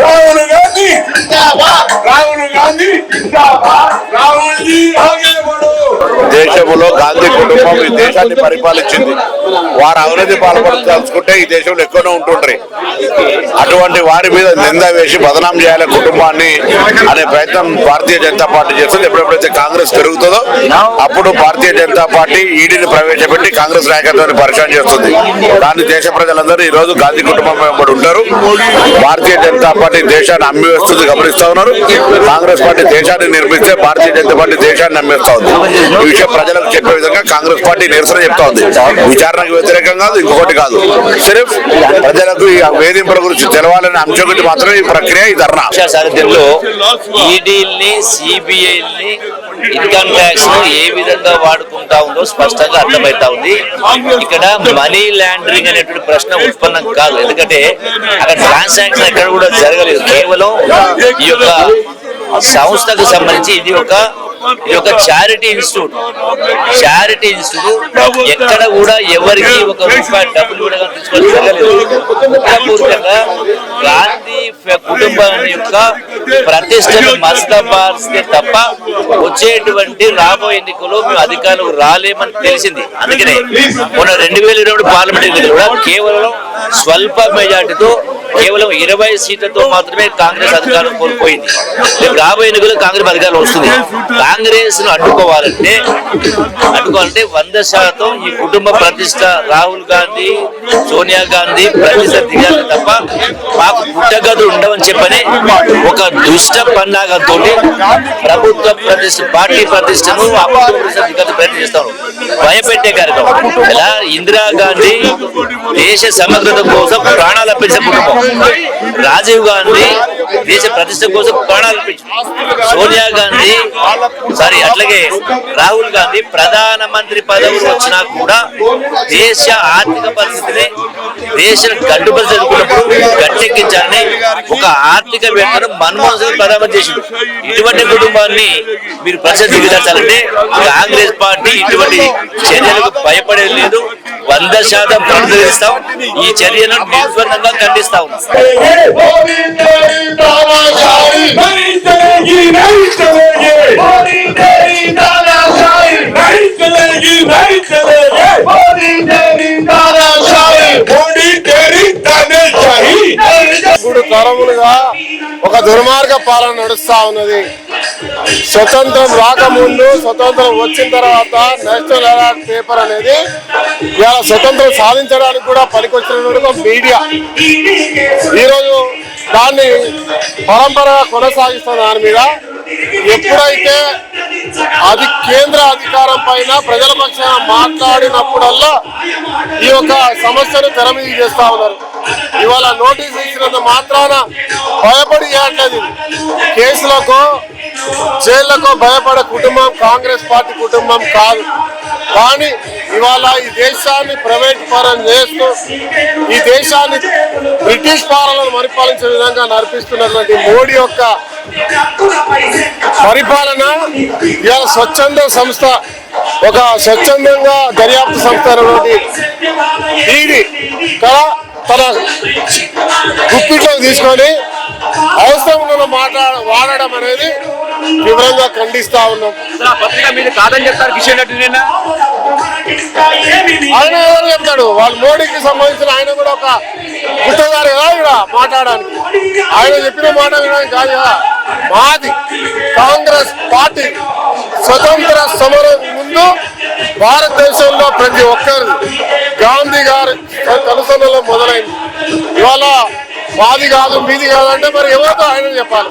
రాహుల్ గాంధీ రాహుల్ గాంధీ రాహుల్ గాంధీ దేశంలో గాంధీ కుటుంబం ఈ దేశాన్ని పరిపాలించింది. వారు అవినీతి పాల్పడదలుచుకుంటే ఈ దేశంలో ఎక్కువనే ఉంటుండ్రి. అటువంటి వారి మీద నింద వేసి బదనాం చేయాలి కుటుంబాన్ని అనే ప్రయత్నం భారతీయ జనతా పార్టీ చేస్తుంది. ఎప్పుడెప్పుడైతే కాంగ్రెస్ పెరుగుతుందో అప్పుడు భారతీయ జనతా పార్టీ ఈడీని ప్రవేశపెట్టి కాంగ్రెస్ నాయకత్వాన్ని పరిచయం చేస్తుంది. దాన్ని దేశ ప్రజలందరూ ఈ రోజు గాంధీ కుటుంబం వెంబడి ఉంటారు. భారతీయ జనతా పార్టీ దేశాన్ని అమ్మి వేస్తుంది గమనిస్తా ఉన్నారు. కాంగ్రెస్ పార్టీ దేశాన్ని నిర్మిస్తే భారతీయ జనతా పార్టీ దేశాన్ని నమ్మేస్తా ఉంది. ఈ విషయం ప్రజలకు చెప్పే విధంగా కాంగ్రెస్ పార్టీ నిరసన చెప్తా ఉంది. విచారణకు వ్యతిరేకం కాదు ఇంకొకటి కాదు. సిర్ఫ్ ప్రజలకు ఈ వేధింపుల గురించి తెలవాలనే అంశం గురించి మాత్రమే ఈ ప్రక్రియ ఈ ధర్నా. పరీక్షా సారథ్యంలో ఈడీల్ని ఇన్కమ్ ట్యాక్స్ ఏ విధంగా వాడుకుంటా ఉందో స్పష్టంగా అర్థమవుతా ఉంది. ఇక్కడ మనీ లాండరింగ్ అనేటువంటి ప్రశ్న ఉత్పన్నం కాదు. ఎందుకంటే అక్కడ ట్రాన్సాక్షన్ ఎక్కడ కూడా జరగలేదు. కేవలం ఈ యొక్క సంస్థకు సంబంధించి ఇది ఒక ఇది ఒక చారిటీ ఇన్స్టిట్యూట్ చారిటీ ఇన్స్టిట్యూట్ ఎక్కడ కూడా ఎవరికి ఒక రూపాయి డబ్బులు కూడా తీసుకొని గాంధీ కుటుంబం యొక్క ప్రతిష్టను మస్తపార్స్తే తప్ప వచ్చేటువంటి రాబోయే ఎన్నికలు మేము అధికారులకు రాలేమని తెలిసింది. అందుకనే మొన్న రెండు వేల ఇరవై పార్లమెంట్ ఎన్నికలు కూడా కేవలం స్వల్ప మెజార్టీతో కేవలం ఇరవై సీట్లతో మాత్రమే కాంగ్రెస్ అధికారం కోల్పోయింది. రేపు రాబోయే ఎన్నికల్లో కాంగ్రెస్ అధికారం వస్తుంది. కాంగ్రెస్ను అడ్డుకోవాలంటే అడ్డుకోవాలంటే వంద శాతం ఈ కుటుంబ ప్రతిష్ట రాహుల్ గాంధీ సోనియా గాంధీ ప్రతిష్ట దిగాలి తప్ప మాకు పుట్టగదులు ఉండవని చెప్పని ఒక దుష్ట పన్నాగంతో ప్రభుత్వ ప్రతిష్ట పార్టీ ప్రతిష్టను ఆ కుటుంబ భయపెట్టే కార్యక్రమం. ఇలా ఇందిరాగాంధీ దేశ సమగ్రత కోసం ప్రాణాలు అర్పించిన కుటుంబం. రాజీవ్ గాంధీ దేశ ప్రతిష్ట కోసం ప్రాణాలు అర్పించారు సోనియా గాంధీ సారీ అట్లాగే రాహుల్ గాంధీ ప్రధానమంత్రి పదవులు వచ్చినా కూడా దేశ ఆర్థిక పరిస్థితిని దేశ గడ్డు పరిస్థితి ఎదుర్కొన్నప్పుడు గట్టెక్కించాలని ఒక ఆర్థికవేత్తను మన్మోహన్ సింగ్ ప్రధానమంత్రి చేసింది ఇటువంటి కుటుంబాన్ని మీరు ప్రశ్న దిగదార్చాలంటే కాంగ్రెస్ పార్టీ ఇటువంటి చర్యలకు భయపడేది లేదు. వంద శాతం ప్రతిస్తాం ఈ చర్యను నిర్బంధంగా ఖండిస్తా మూడు తరములుగా ఒక దుర్మార్గ పాలన నడుస్తా ఉన్నది. స్వతంత్రం రాకముందు స్వతంత్రం వచ్చిన తర్వాత నేషనల్ హెరాల్డ్ పేపర్ అనేది ఇవాళ స్వతంత్రం సాధించడానికి కూడా పనికొచ్చినటువంటి ఒక మీడియా. ఈరోజు దాన్ని పరంపరగా కొనసాగిస్తున్న దాని మీద ఎప్పుడైతే అది కేంద్ర అధికారం పైన ప్రజల పక్షాన మాట్లాడినప్పుడల్లా ఈ యొక్క సమస్యను తెరమీది చేస్తా ఉన్నారు. ఇవాళ నోటీస్ ఇచ్చినంత మాత్రాన భయపడి చేయట్లేదు కేసులకు జైళ్ళకు భయపడే కుటుంబం కాంగ్రెస్ పార్టీ కుటుంబం కాదు. కానీ ఇవాళ ఈ దేశాన్ని ప్రైవేట్ పరం చేస్తూ ఈ దేశాన్ని బ్రిటిష్ పాలనను పరిపాలించే విధంగా నడిపిస్తున్నటువంటి మోడీ యొక్క పరిపాలన ఇవాళ స్వచ్ఛంద సంస్థ ఒక స్వచ్ఛందంగా దర్యాప్తు సంస్థ ఈడీ కదా తన గుప్పిట్లోకి తీసుకొని అవసరం మాట్లాడ వాడడం అనేది వివరంగా ఖండిస్తా ఉన్నాం. పత్రిక మీద కాదని చెప్తారు కిషన్ రెడ్డి నిన్న? ఆయన ఎవరు చెప్తాడు? వాళ్ళు మోడీకి సంబంధించిన ఆయన కూడా ఒక గుట్టగారు కదా ఇక్కడ మాట్లాడడానికి. ఆయన చెప్పిన మాట వినడానికి కాదు కదా. మాది కాంగ్రెస్ పార్టీ. స్వతంత్ర సమరం ముందు భారతదేశంలో ప్రతి ఒక్కరు గాంధీ గారి కలుసనలో మొదలైంది. ఇవాళ మాది కాదు మీది కాదు అంటే మరి ఎవరితో ఆయన చెప్పాలి?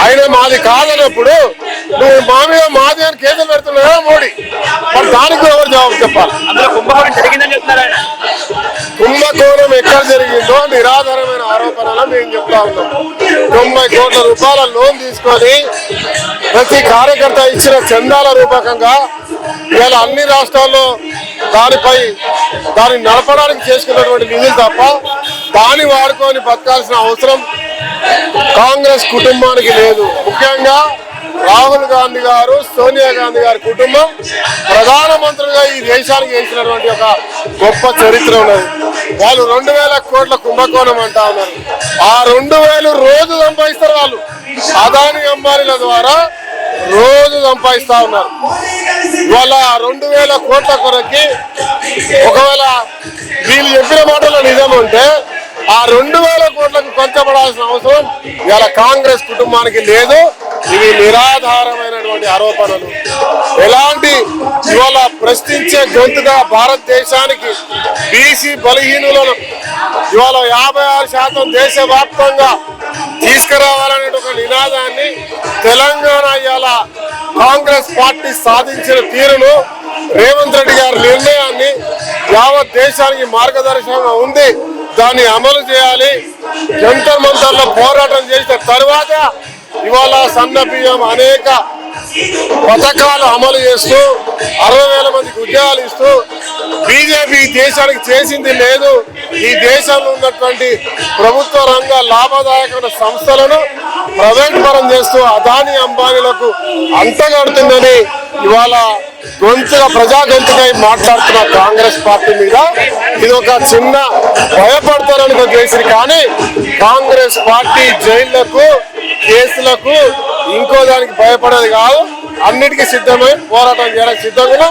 ఆయన మాది కాదన్నప్పుడు నువ్వు మా మీద మాది అని కేసులు పెడుతున్నావా మోడీ? మరి దానికి ఎవరు జవాబు చెప్పాలి? కుంభకోణం ఎక్కడ జరిగిందో నిరాధారమైన ఆరోపణలు మేము చెప్తా ఉన్నాం. తొంభై కోట్ల రూపాయల లోన్ తీసుకొని ప్రతి కార్యకర్త ఇచ్చిన చందాల రూపకంగా ఇవాళ అన్ని రాష్ట్రాల్లో దానిపై దాన్ని నడపడానికి చేసుకున్నటువంటి నిధులు తప్ప దాన్ని వాడుకొని బతకాల్సిన అవసరం కాంగ్రెస్ కుటుంబానికి లేదు. ముఖ్యంగా రాహుల్ గాంధీ గారు సోనియా గాంధీ గారి కుటుంబం ప్రధానమంత్రిగా ఈ దేశానికి వేసినటువంటి ఒక గొప్ప చరిత్ర ఉన్నది. వాళ్ళు రెండు వేల కోట్ల కుంభకోణం అంటా ఉన్నారు. ఆ రెండు వేలు రోజు సంపాదిస్తారు వాళ్ళు. అదాని అంబానీల ద్వారా రోజు సంపాదిస్తా ఉన్నారు. ఇవాళ రెండు వేల కోట్ల కొరకి ఒకవేళ వీళ్ళు చెప్పిన మాటలో నిజం ఉంటే ఆ రెండు వేల కోట్లకు పంచబడాల్సిన అవసరం ఇవాళ కాంగ్రెస్ కుటుంబానికి లేదు. ఇవి నిరాధారమైనటువంటి ఆరోపణలు. ఎలాంటి ఇవాళ ప్రశ్నించే గొంతుగా భారతదేశానికి బీసీ బలహీనులను ఇవాళ యాభై ఆరు శాతం దేశవ్యాప్తంగా తీసుకురావాలనే ఒక నినాదాన్ని తెలంగాణ ఇవాళ కాంగ్రెస్ పార్టీ సాధించిన తీరును రేవంత్ రెడ్డి గారి నిర్ణయాన్ని యావత్ దేశానికి మార్గదర్శకంగా ఉంది. దాన్ని అమలు చేయాలి. జంతర్ మంతర్లో పోరాటం చేసిన తర్వాత ఇవాళ సన్న బియ్యం అనేక పథకాలు అమలు చేస్తూ అరవై వేల మందికి ఉద్యోగాలు ఇస్తూ బీజేపీ ఈ దేశానికి చేసింది లేదు. ఈ దేశంలో ఉన్నటువంటి ప్రభుత్వ రంగ లాభదాయకమైన సంస్థలను ప్రైవేట్ పరం చేస్తూ అదాని అంబానీలకు అంటగడుతుందని ఇవాళ గొంతుగా ప్రజా గొంతుకై మాట్లాడుతున్న కాంగ్రెస్ పార్టీ మీద ఇది ఒక చిన్న భయపడతారని ఒక కేసులు కానీ కాంగ్రెస్ పార్టీ జైళ్ళకు కేసులకు ఇంకో దానికి భయపడేది కాదు. అన్నిటికీ సిద్ధమై. పోరాటం చేయడానికి సిద్ధంగా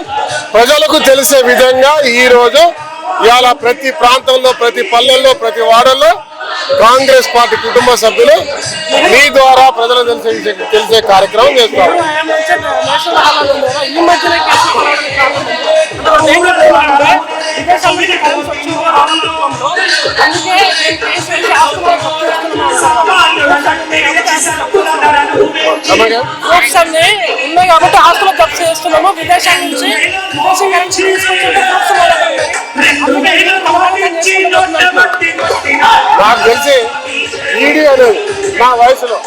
ప్రజలకు తెలిసే విధంగా ఈరోజు ఇవాళ ప్రతి ప్రాంతంలో ప్రతి పల్లెల్లో ప్రతి వాడల్లో కాంగ్రెస్ పార్టీ కుటుంబ సభ్యులు మీ ద్వారా ప్రజలు తెలిసే తెలిసే కార్యక్రమం చేస్తారు. ఉన్నాయి కాబట్టి ఆస్తులు జప్తు చేస్తున్నాము. విదేశాల నుంచి విదేశీ కరెన్సీ తీసుకొచ్చింటే తెలిసి ఈడీ అనేది నా వయసులో.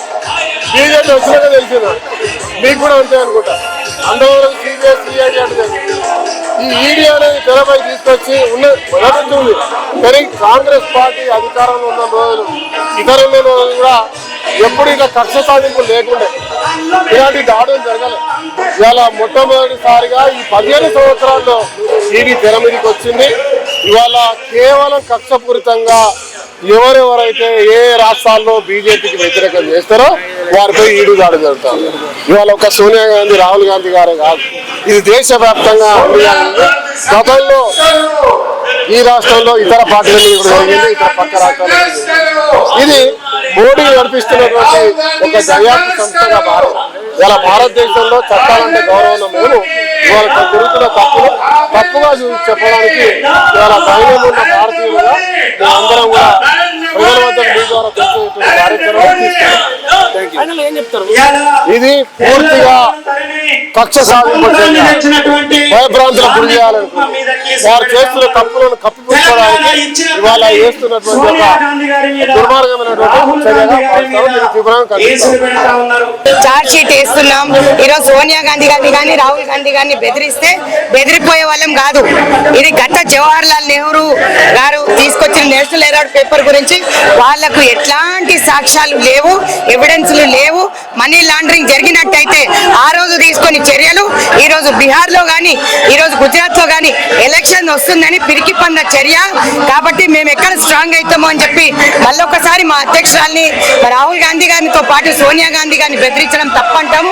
బీజేపీ వచ్చినాక తెలిసింది మీకు కూడా అంతే అనుకుంటా. అంతవరకు సిబిఐ సిఐడి అంటే ఈ ఈడీ అనేది తెరపై తీసుకొచ్చి ఉన్న మొదటి ఉంది కానీ కాంగ్రెస్ పార్టీ అధికారంలో ఉన్న రోజులు ఇతరుల రోజులు కూడా ఎప్పుడు ఇట్లా కక్ష సాధింపు లేకుండే. ఇలాంటి దాడులు జరగలేదు ఇవాళ మొట్టమొదటిసారిగా ఈ పదిహేను సంవత్సరాల్లో ఈడీ తెర మీదకి వచ్చింది. ఇవాళ కేవలం కక్షపూరితంగా ఎవరెవరైతే ఏ రాష్ట్రాల్లో బీజేపీకి వ్యతిరేకం చేస్తారో వారిపై ఈడుదాడు జరుగుతారు. ఇవాళ ఒక సోనియా గాంధీ రాహుల్ గాంధీ గారే కాదు. ఇది దేశవ్యాప్తంగా ఉంది. గతంలో ఈ రాష్ట్రంలో ఇతర పార్టీల మీద జరిగింది ఇతర పక్క రాష్ట్రాల్లో ఇది మోడీ నడిపిస్తున్నటువంటి ఒక దర్యాప్తు సంస్థగా భారత్ ఇలా భారతదేశంలో చట్టాలంటే గౌరవం మేము ఇవాళ జరుగుతున్న తప్పులు తప్పుగా చూసి చెప్పడానికి ఇవాళ ధైర్యం ఉన్న భారతీయులుగా మేమందరం కూడా ప్రజల వద్ద కార్యక్రమం ఇది పూర్తిగా కక్ష సాధింపు గురి వారు చేస్తున్న తప్పులను కప్పిపుచ్చుకోవడానికి ఇవాళ ఒక దుర్మార్గమైనటువంటి. చార్జ్ షీట్ వేస్తున్నాం. ఈరోజు సోనియా గాంధీ గారిని కానీ రాహుల్ గాంధీ గారిని బెదిరిస్తే బెదిరిపోయే వాళ్ళం కాదు. ఇది గత జవహర్ లాల్ నెహ్రూ గారు తీసుకొచ్చిన నేషనల్ హెరాల్డ్ పేపర్ గురించి. వాళ్ళకు ఎట్లాంటి సాక్ష్యాలు లేవు ఎవిడెన్స్లు లేవు. మనీ లాండరింగ్ జరిగినట్టయితే ఆ రోజు తీసుకుని చర్యలు. ఈరోజు బీహార్లో కానీ ఈరోజు గుజరాత్లో ఈ రోజు ఎలక్షన్ వస్తుందని పిరికి పన్న చర్య. కాబట్టి మేము ఎక్కడ స్ట్రాంగ్ అవుతామో అని చెప్పి మళ్ళొకసారి మా అధ్యక్షురాల్ని రాహుల్ గాంధీ గారితో పాటు సోనియా గాంధీ గారిని బెదిరించడం తప్పంటాము.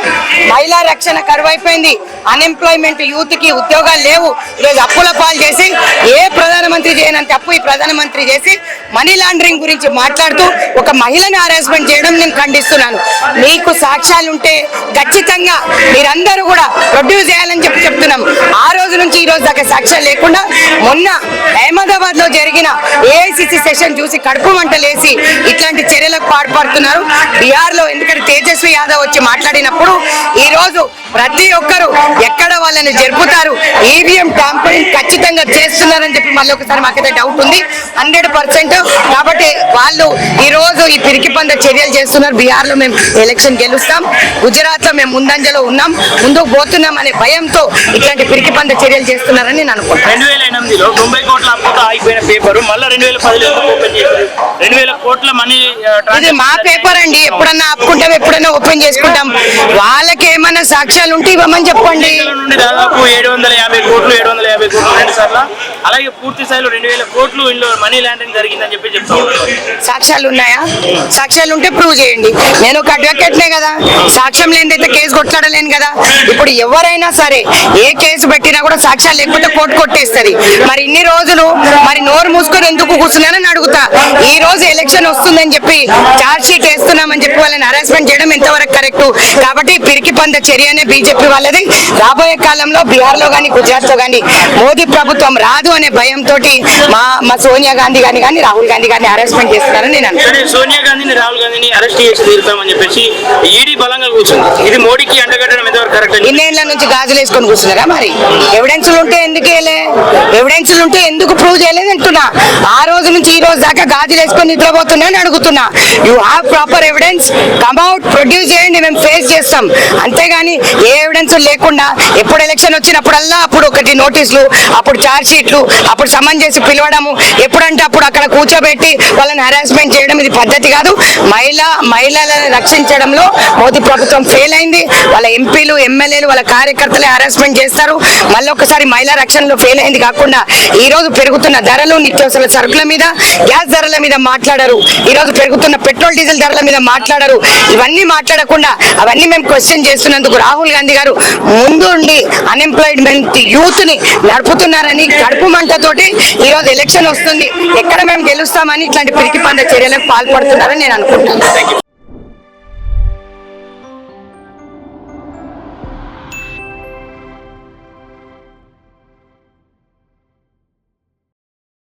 మహిళా రక్షణ కరువైపోయింది. అన్ఎంప్లాయ్మెంట్ యూత్కి ఉద్యోగాలు లేవు. ఈరోజు అప్పుల పాలు చేసి ఏ ప్రధానమంత్రి చేయనంత అప్పు ఈ ప్రధానమంత్రి చేసి మనీ లాండరింగ్ గురించి మాట్లాడుతూ ఒక మహిళను హరాస్మెంట్ చేయడం నేను ఖండిస్తున్నాను. మీకు సాక్ష్యాలు ఉంటే ఖచ్చితంగా మీరందరూ కూడా ప్రొడ్యూస్ చేయాలని చెప్పి చెప్తున్నాం. ఆ రోజు నుంచి ఈ రోజు దాకా సాక్ష్యాలు లేకుండా మొన్న అహ్మదాబాద్లో జరిగిన ఏఐసిసి సెషన్ చూసి కడుపు మంటలేసి ఇట్లాంటి చర్యలకు పాడుపడుతున్నారు బీహార్లో ఎందుకంటే తేజస్వి యాదవ్ వచ్చి మాట్లాడినప్పుడు ఈ రోజు ప్రతి ఒక్కరు ఎక్కడ వాళ్ళని జరుపుతారు? ఈవీఎం ట్యాంపరింగ్ ఖచ్చితంగా చేస్తున్నారని చెప్పి మళ్ళీ ఒకసారి మాకైతే డౌట్ ఉంది. Hundred percent. కాబట్టి వాళ్ళు ఈ రోజు ఈ పిరికి పంద చర్యలు చేస్తున్నారు. బీహార్లో మేము ఎలక్షన్ గెలుస్తాం. గుజరాత్లో మేము ముందంజలో ఉన్నాం. ముందుకు పోతున్నాం అనే భయంతో ఇట్లాంటి పిరికి పంద చర్యలు చేస్తున్నారని నేను అనుకుంటున్నాను. రెండు వేల ఎనిమిదిలో తొంభై కోట్ల అప్పుతో ఆగిపోయిన పేపర్ మళ్ళీ రెండు వేల పదిలో ఎందుకు ఓపెన్ చేశారు? రెండు వేల కోట్ల మనీ ఇది మా పేపర్ అండి. ఎప్పుడన్నా ఆపుకుంటాం ఎప్పుడన్నా ఓపెన్ చేసుకుంటాం. వాళ్ళకి ఏమన్నా సాక్ష్యాలు ఉంటే ఇవ్వమని చెప్పండి దాదాపు ఏడు వందల యాభై కోట్లు ఏడు వందల యాభై కోట్లు రెండు సార్లు అలాగే పూర్తి స్థాయిలో రెండు వేల కోట్లు ఇందులో మనీ లాండరింగ్ జరిగిందని చెప్పి చెప్తా. సాక్ష్యాలు ఉన్నాయా? సాక్ష్యాలు ఉంటే ప్రూవ్ చేయండి. నేను ఒక అడ్వకేట్నే కదా. సాక్ష్యం లేనిదైతే కేసు కొట్లాడలేను కదా. ఇప్పుడు ఎవరైనా సరే ఏ కేసు పెట్టినా కూడా సాక్ష్యాలు లేకపోతే కోర్టు కొట్టేస్తుంది. మరి ఇన్ని రోజులు మరి నోరు మూసుకొని ఎందుకు కూర్చున్నానని అడుగుతా. ఈ రోజు ఎలక్షన్ వస్తుందని చెప్పి ఛార్జ్ షీట్ వేస్తున్నామని చెప్పి వాళ్ళని హరాస్మెంట్ చేయడం ఎంతవరకు కరెక్ట్ కాబట్టి పిరికి పంద చర్యనే బీజేపీ వాళ్ళది. రాబోయే కాలంలో బీహార్లో కానీ గుజరాత్లో గుజరాత్లో మోదీ ప్రభుత్వం రాదు. అనే భయంతో మా మా సోనియా గాంధీ గాని కానీ రాహుల్ గాంధీ గారిని హరాస్మెంట్ చేస్తున్నారని నేను అనుకుంటున్నాను సరే సోనియా గాంధీని రాహుల్ గాంధీని అరెస్ట్ చేసి తీరుతామని చెప్పేసి ఈడీ బలంగా కూర్చుంది. ఇది మోడీకి అండగట్టడం ఎంతవరకు కరెక్ట్ ఇన్నేళ్ళ నుంచి గాజులు వేసుకొని కూర్చున్నారా మరి? ఎవిడెన్స్లు ఉంటే ఎందుకు వేయలే? ఎవిడెన్స్లు ఉంటే ఎందుకు ప్రూవ్ చేయలేదు అంటున్నా. ఆ రోజు నుంచి ఈ రోజు దాకా గాజులు వేసుకొని నిద్రపోతున్నా అని అడుగుతున్నా యు హావ్ ప్రాపర్ ఎవిడెన్స్ కమ్అట్ ప్రొడ్యూస్ చేయండి మేము ఫేస్ చేస్తాం. అంతేగాని ఏ ఎవిడెన్స్ లేకుండా ఎప్పుడు ఎలక్షన్ వచ్చినప్పుడల్లా అప్పుడు ఒకటి నోటీసులు అప్పుడు చార్జ్ షీట్లు అప్పుడు సమన్ చేసి పిలవడము. ఎప్పుడంటే అప్పుడు అక్కడ కూర్చోబెట్టి వాళ్ళని హరాస్మెంట్ చేయడం ఇది పద్ధతి కాదు. మహిళ మహిళలను రక్షించడంలో మోదీ ప్రభుత్వం ఫెయిల్ అయింది. వాళ్ళ ఎంపీలు ఎమ్మెల్యేలు వాళ్ళ కార్యకర్తలే హరాస్మెంట్ చేస్తారు. మళ్ళీ ఒకసారి మహిళా రక్షణలో ఫెయిల్ అయింది కాకుండా ఈ రోజు పెరుగుతున్న ధరలు నిత్యావసర సరుకుల మీద గ్యాస్ ధరల మీద మాట్లాడరు. ఈ రోజు పెరుగుతున్న పెట్రోల్ డీజిల్ ధరల మీద మాట్లాడరు. ఇవన్నీ మాట్లాడకుండా అవన్నీ మేము క్వశ్చన్ చేస్తున్నందుకు రాహుల్ గాంధీ గారు ముందుండి అన్ఎంప్లాయ్మెంట్ యూత్ని నడుపుతున్నారని కడుపు మంటతోటి ఈ రోజు ఎలక్షన్ వస్తుంది. ఎక్కడ మేము గెలుస్తామని ఇట్లాంటి పిరికి పంద చర్యలకు పాల్పడుతున్నారని నేను అనుకుంటున్నాను.